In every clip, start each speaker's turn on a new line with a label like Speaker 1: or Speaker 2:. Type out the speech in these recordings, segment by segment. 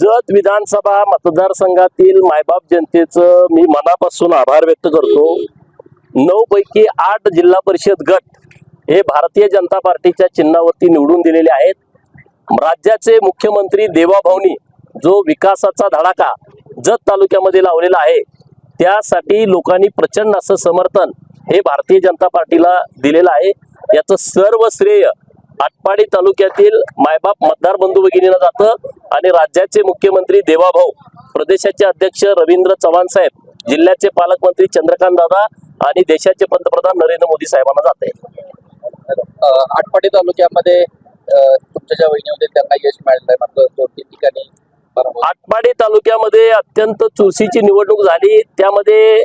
Speaker 1: जत विधानसभा मतदारसंघातील मायबाप जनतेचं मी मनापासून आभार व्यक्त करतो. नऊ पैकी आठ जिल्हा परिषद गट हे भारतीय जनता पार्टीच्या चिन्हावरती निवडून दिलेले आहेत. राज्याचे मुख्यमंत्री देवाभाऊनी जो विकासाचा धडाका जत तालुक्यामध्ये लावलेला आहे त्यासाठी लोकांनी प्रचंड असं समर्थन हे भारतीय जनता पार्टीला दिलेलं आहे. याचं सर्व श्रेय आटपाडी तालुक्यातील मायबाप मतदार बंधू भगिनीला जातं आणि राज्याचे मुख्यमंत्री देवाभाऊ प्रदेशाचे अध्यक्ष रवींद्र चव्हाण साहेब जिल्ह्याचे पालकमंत्री चंद्रकांत दादा आणि देशाचे पंतप्रधान नरेंद्र मोदी साहेबांना जाते
Speaker 2: आटपाडी तालुक्यामध्ये तुमच्या ज्या वहिनी होते त्यांना यश मिळालेलं आहे मात्र दोन तीन ठिकाणी.
Speaker 1: आटपाडी तालुक्यामध्ये अत्यंत चुरशीची निवडणूक झाली त्यामध्ये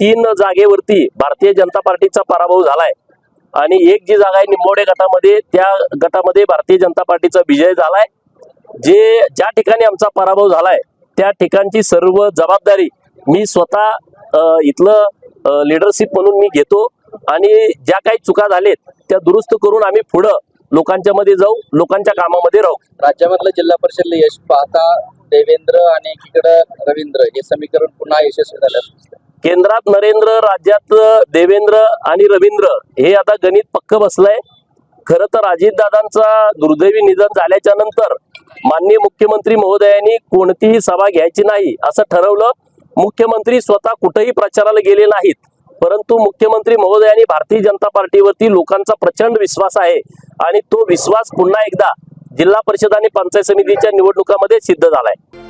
Speaker 1: तीन जागेवरती भारतीय जनता पार्टीचा पराभव झालाय आणि एक जी जागा आहे निंबोडे गटामध्ये त्या गटामध्ये भारतीय जनता पार्टीचा विजय झालाय. जे ज्या ठिकाणी आमचा पराभव झालाय त्या ठिकाणची सर्व जबाबदारी मी स्वतः इथलं लिडरशिप म्हणून मी घेतो. आणि ज्या काही चुका झालेत त्या दुरुस्त करून आम्ही पुढं लोकांच्या मध्ये जाऊ लोकांच्या कामामध्ये राहू.
Speaker 2: राज्यामधलं जिल्हा परिषदला यश पाहता देवेंद्र आणि एकीकडं रवींद्र. हे समीकरण पुन्हा यशस्वी झालं
Speaker 1: केंद्रात नरेंद्र राज्यात देवेंद्र आणि रवींद्र हे आता गणित पक्क बसलंय. खरं तर अजितदादांचा दुर्दैवी निधन झाल्याच्यानंतर माननीय मुख्यमंत्री महोदयांनी कोणतीही सभा घ्यायची नाही असं ठरवलं. मुख्यमंत्री स्वतः कुठेही प्रचाराला गेले नाहीत. परंतु मुख्यमंत्री महोदयांनी भारतीय जनता पार्टीवरती लोकांचा प्रचंड विश्वास आहे आणि तो विश्वास पुन्हा एकदा जिल्हा परिषद आणि पंचायत समितीच्या निवडणुकामध्ये सिद्ध झालाय.